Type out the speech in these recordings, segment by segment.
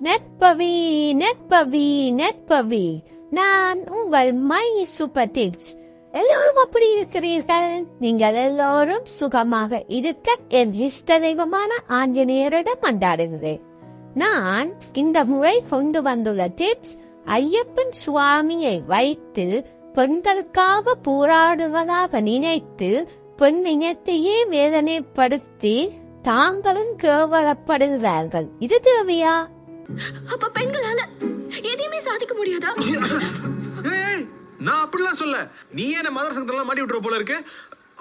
நெற்பவி நெற்பவி நெற்பவி நான் உங்கள் my super tips எல்லோரும் அப்படி இருக்கிறீர்கள். நீங்கள் எல்லோரும் சுகமாக இருக்க என் இஷ்ட தெய்வமான ஆஞ்சநேயரிடம் கொண்டாடுகிறேன் நான் இந்த முறை கொண்டு வந்துள்ள டிப்ஸ் ஐயப்பன் சுவாமியை வைத்து பெண்களுக்காக போராடுவதாக நினைத்து பெண் இனத்தையே வேதனைப்படுத்தி தாங்களும் கேவலப்படுகிறார்கள். இது தேவையா? அப்ப பெண்களால எதையுமே சாதிக்க முடியாதா? ஏய், நான் அப்படிலாம் சொல்ல. நீ என்ன மதர் சங்கத்தெல்லாம் மாட்டி விட்டுற போல இருக்கு?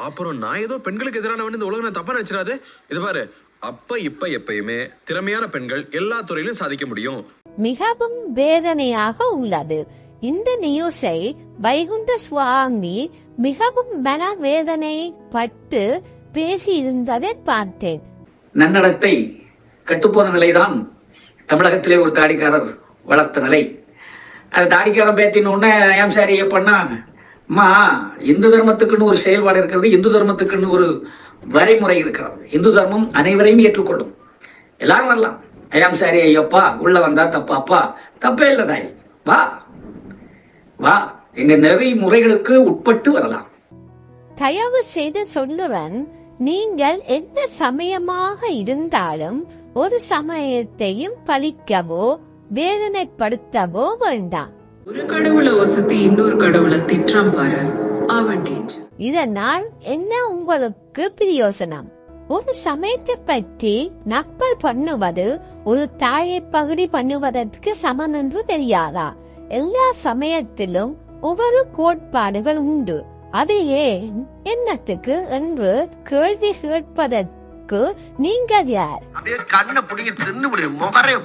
அப்புறம் நான் ஏதோ பெண்களுக்கு எதிரானவன் இந்த உலகம் தப்பா நினைச்சிடாது. இது பாரு அப்ப இப்ப எப்பயுமே திறமையான பெண்கள் எல்லா துறையிலும் சாதிக்க முடியும். மிகவும் வேதனையாக உள்ளது. இந்த நியூஸை வைகுண்ட சுவாமி மிகவும் மனவேதனை பட்டு பேசியிருந்ததை பார்த்தேன். நன்னடத்தை கட்டுப்போன நிலைதான் தமிழகத்திலே ஒரு தாடிக்காரர் வளர்த்த நிலை. அது தாடிக்காரன் பேத்தின உடனே ஏன் சார் ஐயப்பண்ணா அம்மா இந்து தர்மத்துக்குன்னு ஒரு செயல்பாடு இருக்கிறது இந்து தர்மத்துக்குன்னு ஒரு வரைமுறை இருக்கிறது. இந்து தர்மம் அனைவரையும் ஏற்றுக்கொள்ளும். எல்லாரும் வரலாம். ஐயாம் சாரி ஐயப்பா உள்ள வந்தா தப்பா அப்பா தப்பே இல்லை தாய். வா. வா. எங்க நெறிமுறைகளுக்கு உட்பட்டு வரலாம். தயவு செய்து சொல்லுவன் நீங்கள் எந்த சமயமாக இருந்தாலும் ஒரு சமயத்தையும் பழிக்கவோ வேதனைப்படுத்தவோ வேண்டாம். ஒரு கடவுளை வசதி இன்னொரு கடவுளை திட்டம் பாரு. இதனால் என்ன உங்களுக்கு பிரயோசனம்? ஒரு சமயத்தை பற்றி நக்கல் பண்ணுவது ஒரு தாயை பகுதி பண்ணுவதற்கு சமன் என்று தெரியாதா? எல்லா சமயத்திலும் ஒவ்வொரு கோட்பாடுகள் உண்டு. அது ஏன்? என்னத்துக்கு? என்று கேள்வி கேட்பதற்கு நீங்கள் யார்? அப்படியே கண்ணை பிடிங்க தின்னு விடு. முகரே?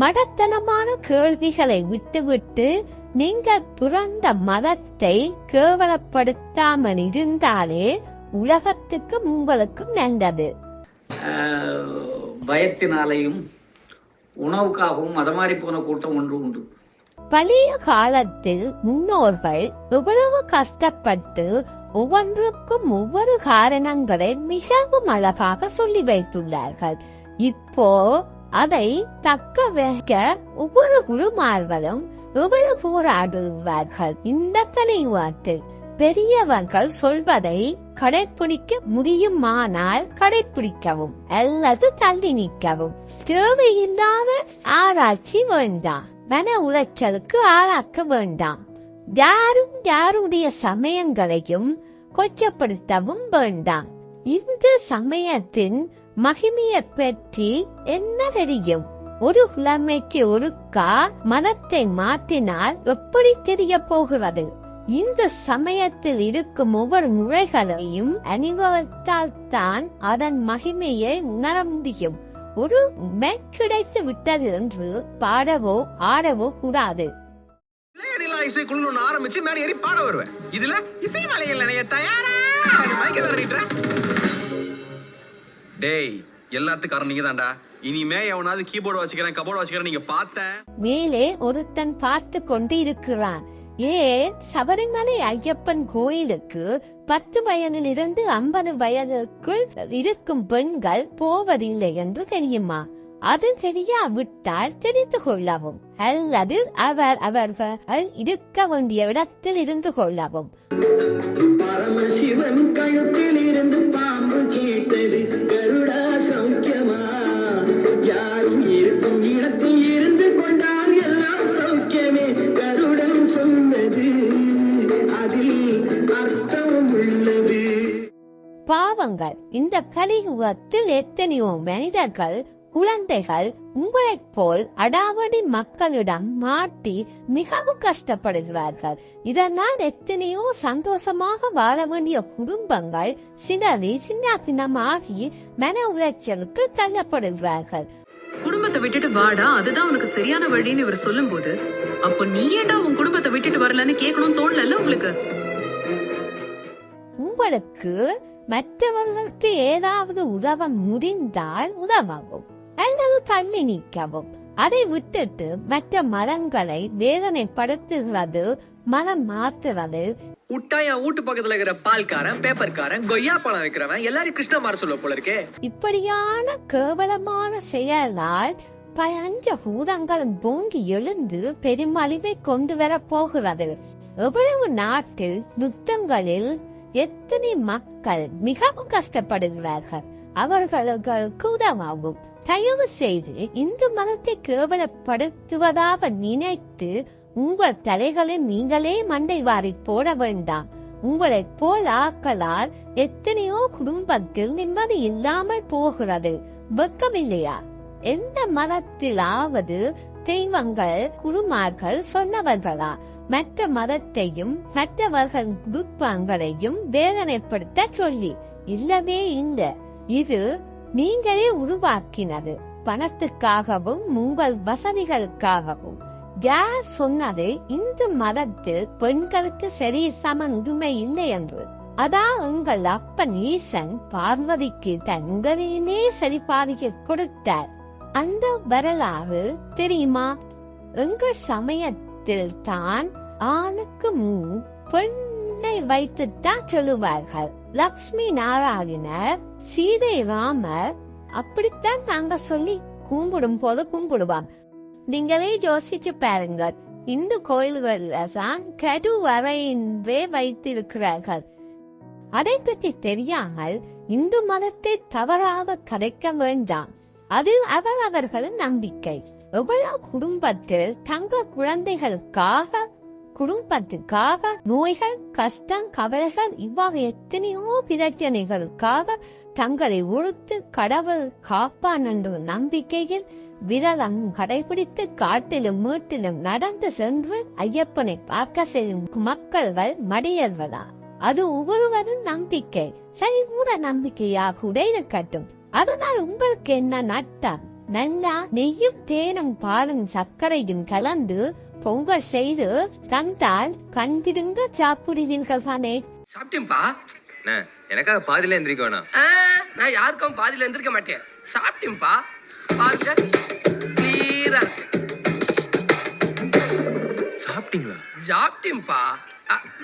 மடத்தனமான கேள்விகளை விட்டுவிட்டு நீங்கள் பிறந்த மதத்தை கேவலப்படுத்தாமல் இருந்தாலே உலகத்துக்கு உங்களுக்கும் நல்லது. பயத்தினாலேயும் உணவுக்காகவும் மதமாறி போன கூட்டம் ஒன்று உண்டு. பழைய காலத்தில் முன்னோர்கள் எவ்வளவு கஷ்டப்பட்டு ஒவ்வொன்றுக்கும் ஒவ்வொரு காரணங்களை மிகவும் அழகாக சொல்லி வைத்துள்ளார்கள். இப்போ அதை தக்க வைக்க ஒவ்வொரு குருமார்களும் எவ்வளவு போராடுவார்கள் இந்த தலைவாட்டில் பெரியவர்கள் சொல்வதை கடைப்பிடிக்க முடியுமானால் கடைப்பிடிக்கவும் அல்லது தள்ளி நிற்கவும் தேவையில்லாத ஆராய்ச்சி வேண்டாம். மன உளைச்சலுக்கு ஆளாக்க வேண்டாம். யாரும் யாருடைய சமயங்களையும் கொச்சப்படுத்தவும் வேண்டாம். இந்த சமயத்தின் மகிமையை பற்றி என்ன தெரியும்? ஒரு கிழமைக்கு ஒருக்கா மனத்தை மாற்றினால் எப்படி தெரிய போகிறது? இந்த சமயத்தில் இருக்கும் ஒவ்வொரு நுழைகளையும் அனுபவத்தால் தான் அதன் மகிமையை உணர முடியும். ஒரு மெட் கிடைத்து விட்டது என்று பாடவோ ஆடவோ கூடாது. லேடிலா இசை குழு ஒன்று ஆரம்பிச்சு மேலே ஏறி பாட வருவேன். இதுல இசை மலையில் நினைய தயாரா? மைக்க டேய் எல்லாத்துக்கும் காரணம் நீங்க தான்டா. இனிமே எவனாவது கீபோர்டு வச்சுக்கிறேன் கபோர்டு வச்சுக்கிறேன் நீங்க பார்த்தேன். மேலே ஒருத்தன் பார்த்து கொண்டு இருக்கிறான் ஏன்? சபரிமலை ஐயப்பன் கோயிலுக்கு பத்து வயதிலிருந்து ஐம்பது வயதுக்குள் இருக்கும் பெண்கள் போவதில்லை என்று தெரியுமா? அது தெரியாவிட்டால் தெரிந்து கொள்ளவும். அல்லது அவர் அவர்கள் இருக்க வேண்டிய இடத்தில் இருந்து கொள்ளவும். பரமசிவன் கழுத்தில் இருந்து பாம்பு கேட்டது கருடா சௌக்கியமா? யாரும் இருக்கும் இடத்தில் பாவங்கள். இந்த கலியுகத்தில் எத்தனையோ மனிதர்கள் குழந்தைகள் உங்களைப் போல் அடாவடி மக்களிடம் மாட்டி மிகவும் கஷ்டப்படுகிறார்கள். இதனால் எத்தனையோ சந்தோஷமாக வாழ வேண்டிய குடும்பங்கள் சிலரை சின்னாசினமாகி மன உளைச்சலுக்கு தள்ளப்படுகிறார்கள். குடும்பத்தை விட்டுட்டு வாடா அதுதான் உனக்கு சரியான வழின்னு இவர் சொல்லும்போது அப்போ நீ ஏன்டா உன் குடும்பத்தை விட்டுட்டு வரலன்னு கேட்கணும் தோணல உங்களுக்கு? உங்களுக்கு மற்றவர்களுக்கு ஏதாவது உதவ முடிந்தால் உதவவும் அல்லது தள்ளி நிற்கவும் அதை விட்டுட்டு மற்ற மரங்களை வேதனைப்படுத்துகிறது மனம் மாற்றுறது விட்டா என் வீட்டு பக்கத்துல இருக்கிற பால்காரன் பேப்பர்காரன் கொய்யா பழம் வைக்கிறவன் எல்லாரும் கிருஷ்ணமார சொல்ல போல இருக்கே. இப்படியான கேவலமான செயலால் பயஞ்ச பூதங்களும் பொங்கி எழுந்து பெருமளிவை கொண்டு வர போகிறது. எவ்வளவு நாட்டில் யுத்தங்களில் எத்தனை மக்கள் மிகவும் கஷ்டப்படுகிறார்கள். அவர்களுக்கு உதவாகும் தயவு செய்து இந்து மதத்தை கேவலப்படுத்துவதாக நினைத்து உங்கள் தலைகளை நீங்களே மண்டை வாரி போட வேண்டாம். உங்களைப் போல் ஆக்கலால் எத்தனையோ குடும்பத்தில் நிம்மதி இல்லாமல் போகிறது. வெக்கமில்லையா? எந்த மதத்திலாவது தெய்வங்கள் குருமார்கள் சொன்னவர்களா? மற்ற மதத்தையும் மற்றவர்கள் குப்பங்களையும் வேதனைப்படுத்த சொல்லி இல்லவே இல்லை. இது நீங்களே உருவாக்கினது. பணத்துக்காகவும் உங்கள் வசதிகளுக்காகவும். யார் சொன்னது இந்து மதத்தில் பெண்களுக்கு சரி சமந்துமை இல்லை என்று. அதான் உங்கள் அப்பன் ஈசன் பார்வதிக்கு தங்களிலே சரிபாதிக்க கொடுத்தார். அந்த வரலாறு தெரியுமா? எங்க சமயத்தில் தான் ஆணுக்கு முன் பெண்ணை வைத்துத்தான் சொல்லுவார்கள். லக்ஷ்மி நாராயணர் சீதை ராமர் அப்படித்தான் நாங்க சொல்லி கும்பிடும் போது கும்பிடுவாங்க. நீங்களே யோசிச்சு பாருங்க இந்து கோயில்கள்ல தான் கடு வரையின்றே வைத்திருக்கிறார்கள். அதை பற்றி தெரியாமல் இந்து மதத்தை தவறாக கதைக்க வேண்டாம். அது அவரவர்களின் நம்பிக்கை. எவ்வளவு குடும்பத்தில் தங்க குழந்தைகளுக்காக குடும்பத்துக்காக நோய்கள் கஷ்டம் கவலைகள் இவ்வாறு எத்தனையோ பிரச்சனைகளுக்காக தங்களை ஒழுத்து கடவுள் காப்பான் என்ற நம்பிக்கையில் விரதம் கடைபிடித்து காட்டிலும் மீட்டிலும் நடந்து சென்று ஐயப்பனை பார்க்க செல்லும் மக்கள்கள் மடியல்வதா அது ஒவ்வொருவரும் நம்பிக்கை. சரி கூட நம்பிக்கையாக கூட இருக்கட்டும். அதனால் உங்களுக்கு என்ன நட்டம் நல்லா நெய்யும் தேனும் பாலும் சர்க்கரையும் கலந்து பொங்கல் செய்து தந்தால் கண்பிடுங்க சாப்பிடுவீர்கள் தானே? சாப்பிட்டேன்பா எனக்காக பாதியில எந்திரிக்க வேணாம். நான் யாருக்கும் பாதியில எந்திரிக்க மாட்டேன். சாப்பிட்டேன்பா பாருங்க கிளீரா இருக்கு. சாப்பிட்டீங்களா? சாப்பிட்டேன்பா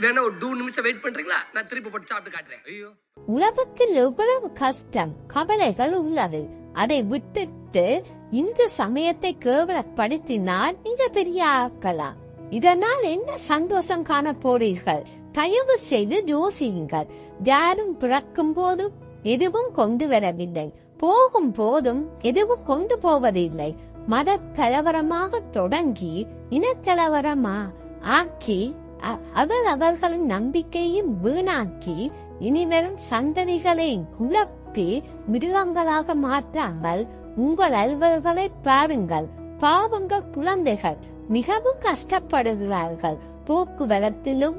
வேணா ஒரு டூ நிமிஷம் வெயிட் பண்றீங்களா? நான் திருப்பி போட்டு சாப்பிட்டு காட்டுறேன். ஐயோ. உலகத்தில் எவ்வளவு கஷ்டம் கவலைகள் உள்ளது. அதை விட்டுட்டு இந்த சமயத்தை கேவலப்படுத்தினால் நீங்க பெரிய ஆக்கலாம். இதனால் என்ன சந்தோஷம் காண போறீர்கள் தயவு செய்து யோசியுங்கள். யாரும் பிறக்கும் போதும் எதுவும் கொண்டு வரவில்லை. போகும் போதும் எதுவும் கொண்டு போவதில்லை. மத கலவரமாக தொடங்கி இனக்கலவரமா ஆக்கி அவர் அவர்களின் நம்பிக்கையும் வீணாக்கி இனிவரும் சந்ததிகளை குழப்பி மிருகங்களாக மாற்றாமல் உங்கள் அல்வர்களை பாருங்கள். பாவங்கள் குழந்தைகள் மிகவும் கஷ்டப்படுகிறார்கள். போக்குவரத்திலும்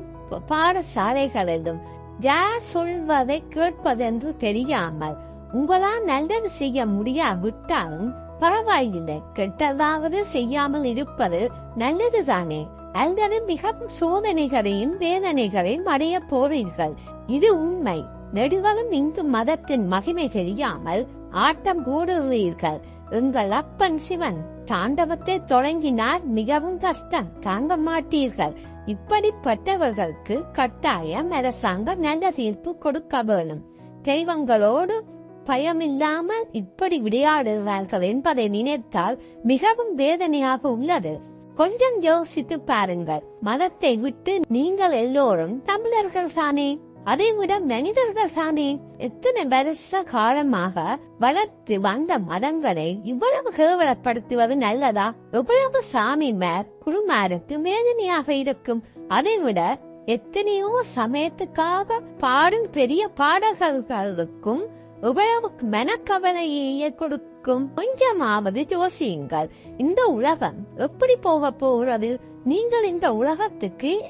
பாடசாலைகளிலும் யார் சொல்வதை கேட்பதென்று தெரியாமல் உங்களால் நல்லது செய்ய முடியாவிட்டாலும் பரவாயில்லை. கெட்டதாவது செய்யாமல் இருப்பது நல்லதுதானே. அல்லது மிகவும் சோதனைகளையும் வேதனைகளையும் அடைய போவீர்கள் இது உண்மை. நெடுகளும் இந்து மதத்தின் மகிமை தெரியாமல் ஆட்டம் போடுகிறீர்கள். எங்கள் அப்பன் சிவன் தாண்டவத்தை தொடங்கினால் மிகவும் கஷ்டம். தாங்க மாட்டீர்கள். இப்படிப்பட்டவர்களுக்கு கட்டாயம் அரசாங்கம் நல்ல தீர்ப்பு கொடுக்க வேணும் தெய்வங்களோடு பயமில்லாமல் இப்படி விளையாடுவார்கள் என்பதை நினைத்தால் மிகவும் வேதனையாக உள்ளது. கொஞ்சம் யோசித்து பாருங்கள். மதத்தை விட்டு நீங்கள் எல்லோரும் தமிழர்கள் தானே? அதை விட மனிதர்கள் தானே? எத்தனை வருஷ காலமாக வளர்த்து வந்த மதங்களை இவ்வளவு கேவலப்படுத்துவது நல்லதா? எவ்வளவு சாமிமார் குருமாருக்கு வேதனையாக இருக்கும். அதை விட எத்தனையோ சமயத்துக்காக பாடும் பெரிய பாடகர்களுக்கும் எவ்வளவு மனக்கவலையே கொடுக்கும் கொஞ்சமாவது யோசியுங்கள். இந்த உலகம் எப்படி போக போகிறது? நீங்கள் இந்த உலகத்துக்கு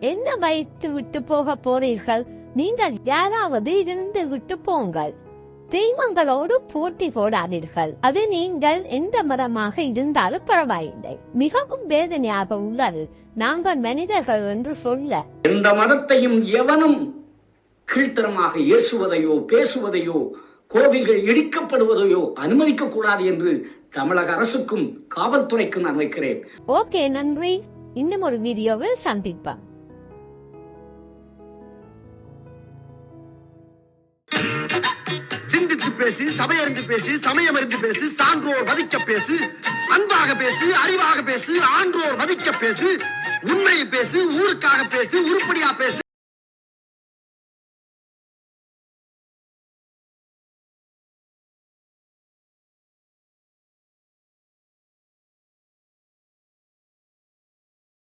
என்ன வைத்து விட்டு போக போறீர்கள்? நீங்கள் யாராவது இருந்து விட்டு போங்கள். தெய்வங்களோடு போட்டி போடாதீர்கள். அது நீங்கள் எந்த மரமாக இருந்தாலும் பரவாயில்லை. மிகவும் வேதனையாக உள்ளது. நாங்கள் மனிதர்கள் என்று சொல்ல. எந்த மதத்தையும் எவனும் கீழ்த்தரமாக ஏசுவதையோ பேசுவதையோ கோவில்கள் இடிக்கப்படுவதையோ அனுமதிக்க கூடாது என்று தமிழக அரசுக்கும் காவல்துறைக்கும் நான் வைக்கிறேன். ஓகே நன்றி. இன்னும் ஒரு வீடியோவில் சந்திப்பா சிந்தித்து பேசு சபையறிந்து பேசு சமயமறிந்து பேசு சான்றோர் வதிக்க பேசு அன்பாக பேசு அறிவாக பேசு ஆன்றோர் வதிக்க பேசு உண்மையை பேசு ஊருக்காக பேசு உருப்படியா பேசு